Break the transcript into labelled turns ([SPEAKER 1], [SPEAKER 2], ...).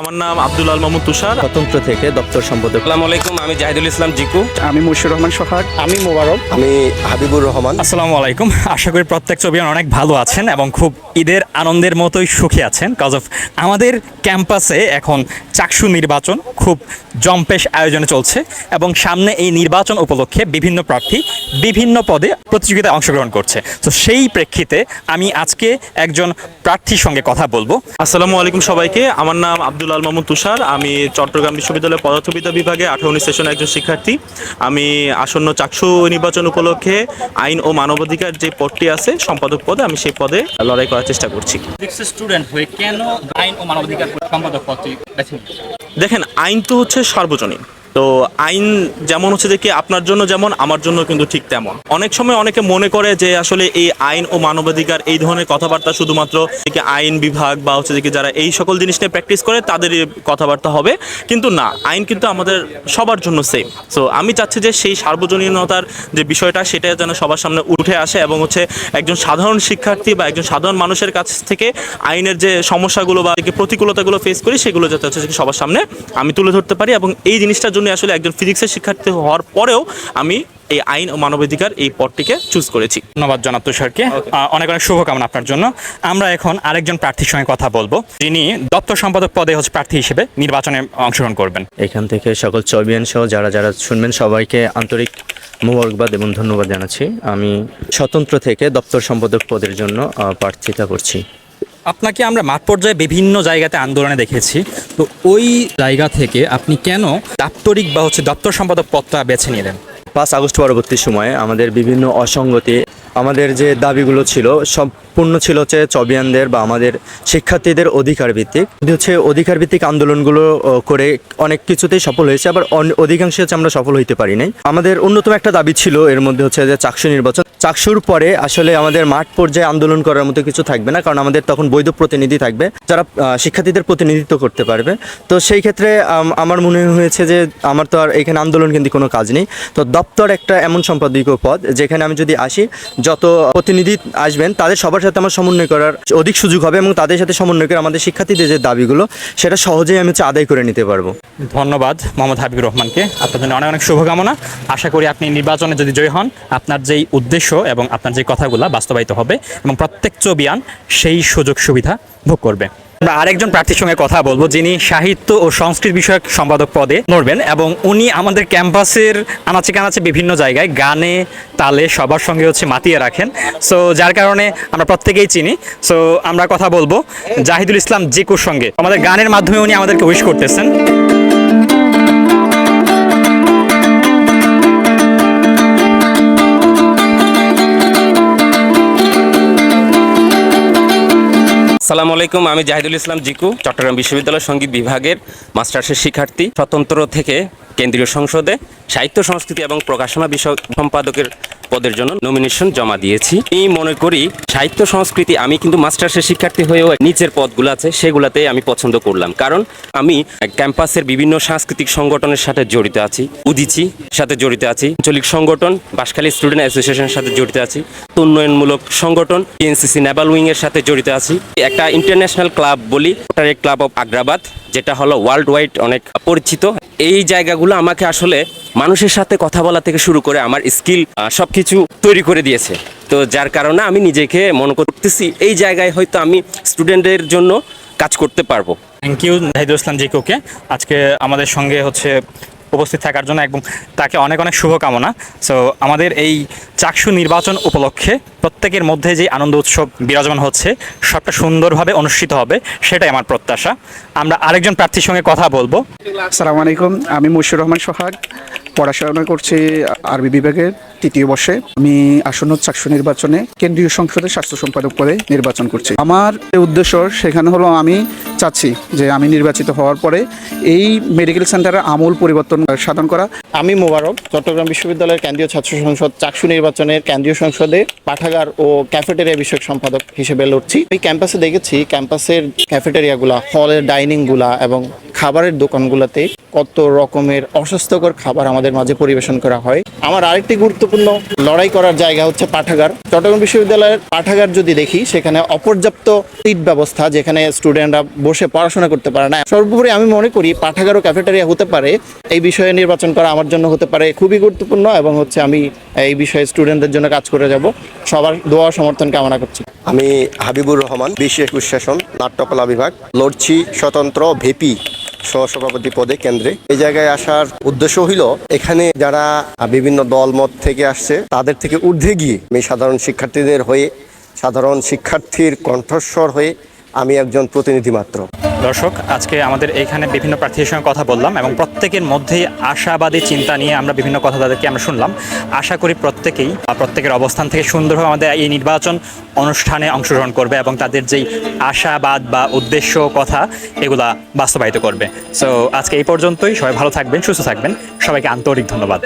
[SPEAKER 1] আমার নাম আব্দুল আল মাহমুদ তুষার
[SPEAKER 2] স্বতন্ত্র থেকে দপ্তর সম্পাদক।
[SPEAKER 3] আসসালামু আলাইকুম আমি জাহিদুল ইসলাম জিকু।
[SPEAKER 4] আমি মুশির রহমান সোহাগ। আমি মোবারক।
[SPEAKER 2] আমি হাবিবুর রহমান।
[SPEAKER 5] আসসালামু আলাইকুম। আশা করি প্রত্যেক ছবিয়ান অনেক ভালো আছেন এবং খুব ঈদের আনন্দের মতোই সুখী আছেন। কজ অফ আমাদের ক্যাম্পাসে এখন চাকসু নির্বাচন খুব জম্পেশ আয়োজনে চলছে এবং সামনে এই নির্বাচন উপলক্ষে বিভিন্ন প্রার্থী বিভিন্ন পদে প্রতিযোগিতায় অংশগ্রহণ করছে। তো সেই প্রেক্ষিতে আমি আজকে একজন প্রার্থীর সঙ্গে কথা বলব।
[SPEAKER 1] আসসালামু আলাইকুম সবাইকে। আমার নাম আব্দুল আল মামুন তুষার। আমি চট্টগ্রাম বিশ্ববিদ্যালয়ের পদার্থবিদ্যা বিভাগে আঠারো সেশন একজন শিক্ষার্থী। আমি আসন্ন চাকসু নির্বাচন উপলক্ষে আইন ও মানবাধিকার যে পদটি আছে সম্পাদক পদে আমি সেই পদে লড়াই করার চেষ্টা করছি।
[SPEAKER 5] স্টুডেন্ট হয়ে কেন আইন ও মানবাধিকার সম্পাদক পদটি
[SPEAKER 1] দেখেন আইন তো হচ্ছে সার্বজনীন। তো আইন যেমন হচ্ছে যে কি আপনার জন্য যেমন, আমার জন্য কিন্তু ঠিক তেমন। অনেক সময় অনেকে মনে করে যে আসলে এই আইন ও মানবাধিকার এই ধরনের কথাবার্তা শুধুমাত্র আইন বিভাগ বা হচ্ছে যে কি যারা এই সকল জিনিস নিয়ে প্র্যাকটিস করে, তাদের কথাবার্তা হবে। কিন্তু না, আইন কিন্তু আমাদের সবার জন্য সেম সো আমি চাচ্ছি যে সেই সার্বজনীনতার যে বিষয়টা, সেটা যেন সবার সামনে উঠে আসে এবং হচ্ছে একজন সাধারণ শিক্ষার্থী বা একজন সাধারণ মানুষের কাছ থেকে আইনের যে সমস্যাগুলো বা প্রতিকূলতাগুলো ফেস করি, সেগুলো যাতে হচ্ছে সবার সামনে আমি তুলে ধরতে পারি এবং এই জিনিসটার জন্য আসলে একজন ফিজিক্সের শিক্ষার্থী হওয়ার পরেও আমি এই আইন ও মানবাধিকার এই পদটিকে চুজ করেছি।
[SPEAKER 5] ধন্যবাদ জনাব তুষারকে। অনেক অনেক শুভকামনা আপনার জন্য। আমরা এখন আরেকজন প্রার্থীর সঙ্গে কথা বলব যিনি দপ্তর সম্পাদক পদে হচ্ছে প্রার্থী হিসেবে নির্বাচনে অংশগ্রহণ করবেন।
[SPEAKER 2] এখান থেকে সকল চবিয়ান সহ যারা যারা শুনবেন সবাইকে আন্তরিক মোবারকবাদ এবং ধন্যবাদ জানাচ্ছি। আমি স্বতন্ত্র থেকে দপ্তর সম্পাদক পদের জন্য আহ, প্রার্থিতা করছি।
[SPEAKER 5] আপনাকে আমরা মাঠ পর্যায়ে বিভিন্ন জায়গাতে আন্দোলনে দেখেছি। তো ওই জায়গা থেকে আপনি কেন দাপ্তরিক বা হচ্ছে দপ্তর সম্পাদক পদটা বেছে নিলেন?
[SPEAKER 2] পাঁচ আগস্ট পরবর্তী সময়ে আমাদের বিভিন্ন অসঙ্গতি, আমাদের যে দাবিগুলো ছিল, সম্পূর্ণ ছিল হচ্ছে চবিয়ানদের বা আমাদের শিক্ষার্থীদের অধিকার ভিত্তিক। হচ্ছে অধিকার ভিত্তিক আন্দোলনগুলো করে অনেক কিছুতেই সফল হয়েছে, আবার অধিকাংশে হচ্ছে আমরা সফল হইতে পারি নাই। আমাদের অন্যতম একটা দাবি ছিল, এর মধ্যে হচ্ছে যে চাকসু নির্বাচন। চাকসুর পরে আসলে আমাদের মাঠ পর্যায়ে আন্দোলন করার মতো কিছু থাকবে না, কারণ আমাদের তখন বৈধ প্রতিনিধি থাকবে, যারা শিক্ষার্থীদের প্রতিনিধিত্ব করতে পারবে। তো সেই ক্ষেত্রে আমার মনে হয়েছে যে, আমার তো আর এখানে আন্দোলন কিন্তু কোনো কাজ নেই। তো দপ্তর একটা এমন সম্পাদকীয় পদ, যেখানে আমি যদি আসি, যত প্রতিনিধি আসবেন, তাদের সবার সাথে আমার সমন্বয় করার অধিক সুযোগ হবে এবং তাদের সাথে সমন্বয় করে আমাদের শিক্ষার্থীদের যে দাবিগুলো, সেটা সহজেই আমি হচ্ছে আদায় করে নিতে পারব।
[SPEAKER 5] ধন্যবাদ মোহাম্মদ হাবিবুর রহমানকে। আপনার জন্য অনেক অনেক শুভকামনা। আশা করি আপনি নির্বাচনে যদি জয়ী হন, আপনার যেই উদ্দেশ্য এবং আপনার যে কথাগুলো বাস্তবায়িত হবে এবং প্রত্যেক চবিয়ান সেই সুযোগ সুবিধা ভোগ করবে। আমরা আরেকজন প্রার্থীর সঙ্গে কথা বলব, যিনি সাহিত্য ও সংস্কৃত বিষয়ক সম্পাদক পদে লড়বেন এবং উনি আমাদের ক্যাম্পাসের আনাচে কানাচে বিভিন্ন জায়গায় গানে, তালে সবার সঙ্গে হচ্ছে মাতিয়ে রাখেন। সো যার কারণে আমরা প্রত্যেকেই চিনি। সো আমরা কথা বলব জাহিদুল ইসলাম জিকুর সঙ্গে। আমাদের গানের মাধ্যমে উনি আমাদেরকে উইশ করতেছেন।
[SPEAKER 3] আসসালামু আলাইকুম আমি জাহিদুল ইসলাম জিকু চট্টগ্রাম বিশ্ববিদ্যালয় সংগীত বিভাগের মাস্টার্সের শিক্ষার্থী। স্বতন্ত্র থেকে কেন্দ্রীয় সংসদে সাহিত্য, সংস্কৃতি এবং প্রকাশনা বিষয়ক সম্পাদকের পদের জন্য নমিনেশন জমা দিয়েছি। আমি মনে করি সাহিত্য, সংস্কৃতি আমি কিন্তু মাস্টার্সের শিক্ষার্থী হয়েও নিচের পদগুলো আছে সেগুলাতে আমি পছন্দ করলাম। কারণ আমি ক্যাম্পাসের বিভিন্ন সাংস্কৃতিক সংগঠনের সাথে জড়িত আছি, উদিচি সাথে জড়িত আছি, আঞ্চলিক সংগঠন, বাঁশখালী স্টুডেন্ট অ্যাসোসিয়েশনের সাথে জড়িত আছি, উন্নয়নমূলক সংগঠন এনসিসি নেভাল উইং এর সাথে জড়িত আছি। একটা ইন্টারন্যাশনাল ক্লাব বলি ক্লাব অফ আগ্রাবাদ যেটা হলো ওয়ার্ল্ড ওয়াইড অনেক পরিচিত। এই জায়গাগুলো আমাকে আসলে মানুষের সাথে কথা বলা থেকে শুরু করে আমার স্কিল সব কিছু তৈরি করে দিয়েছে। তো যার কারণে আমি নিজেকে মনে করতেছি এই জায়গায় হয়তো আমি স্টুডেন্টদের জন্য কাজ করতে পারব।
[SPEAKER 5] Thank you Zahidul Islam GK আজকে আমাদের সঙ্গে হচ্ছে উপস্থিত থাকার জন্য এবং তাকে অনেক অনেক শুভকামনা। সো আমাদের এই চাকসু নির্বাচন উপলক্ষে প্রত্যেকের মধ্যে যে আনন্দ উৎসব বিরাজমান হচ্ছে, সবটা সুন্দরভাবে অনুষ্ঠিত হবে, সেটাই আমার প্রত্যাশা। আমরা আরেকজন প্রার্থীর সঙ্গে কথা বলব।
[SPEAKER 4] আসসালামু আলাইকুম, আমি মুশির রহমান সোহাগ, পড়াশোনা করছি আরবি বিভাগের তৃতীয় বর্ষে। আমি আসন্ন চাকসু নির্বাচনে কেন্দ্রীয় সংসদে স্বাস্থ্য সম্পাদক পদে নির্বাচন করছি। আমার উদ্দেশ্য, সেখানে হলো আমি চাচ্ছি যে আমি নির্বাচিত হওয়ার পরে এই মেডিকেল সেন্টারে আমূল পরিবর্তন সাধন করা।
[SPEAKER 6] আমি মোবারক, চট্টগ্রাম বিশ্ববিদ্যালয়ের কেন্দ্রীয় ছাত্র সংসদ, চাকসু নির্বাচনের কেন্দ্রীয় সংসদে পাঠাগার ও ক্যাফেটেরিয়া বিষয়ক সম্পাদক হিসেবে লড়ছি। এই ক্যাম্পাসে দেখেছি ক্যাম্পাসের ক্যাফেটেরিয়াগুলা হলের ডাইনিংগুলা এবং খাবারের দোকানগুলোতে কত রকমের অস্বাস্থ্যকর খাবার আমাদের মাঝে পরিবেশন করা হয়। আমার আরেকটি গুরুত্বপূর্ণ লড়াই করার জায়গা হচ্ছে পাঠাগার। চট্টগ্রাম বিশ্ববিদ্যালয়ের পাঠাগার যদি দেখি, সেখানে অপর্যাপ্ত সিট ব্যবস্থা, যেখানে স্টুডেন্টরা বসে পড়াশোনা করতে পারে না। সর্বোপরি আমি মনে করি পাঠাগার ও ক্যাফেটেরিয়া হতে পারে, এই বিষয়ে নির্বাচন করা আমার জন্য হতে পারে খুবই গুরুত্বপূর্ণ এবং হচ্ছে আমি এই বিষয়ে স্টুডেন্টদের জন্য কাজ করে যাব। সবার দোয়া সমর্থন কামনা করছি।
[SPEAKER 7] আমি হাবিবুর রহমান, বিশ একুশ সেশন, নাট্যকলা বিভাগ, লড়ছি স্বতন্ত্র ভিপি। সহসভাপতি পদে কেন্দ্রে। এই জায়গায় আসার উদ্দেশ্য হইল, এখানে যারা বিভিন্ন দলমত থেকে আসছে, তাদের থেকে ঊর্ধ্বে গিয়ে, আমি সাধারণ শিক্ষার্থীদের হয়ে, সাধারণ শিক্ষার্থীর কণ্ঠস্বর হয়ে আমি একজন প্রতিনিধি মাত্র।
[SPEAKER 5] দর্শক আজকে আমাদের এখানে বিভিন্ন প্রার্থীর সঙ্গে কথা বললাম এবং প্রত্যেকের মধ্যেই আশাবাদী চিন্তা নিয়ে আমরা বিভিন্ন কথা তাদেরকে আমরা শুনলাম। আশা করি প্রত্যেকেই বা প্রত্যেকের অবস্থান থেকে সুন্দরভাবে আমাদের এই নির্বাচন অনুষ্ঠানে অংশগ্রহণ করবে এবং তাদের যেই আশাবাদ বা উদ্দেশ্য কথা এগুলা বাস্তবায়িত করবে। সো আজকে এই পর্যন্তই। সবাই ভালো থাকবেন সুস্থ থাকবেন। সবাইকে আন্তরিক ধন্যবাদ।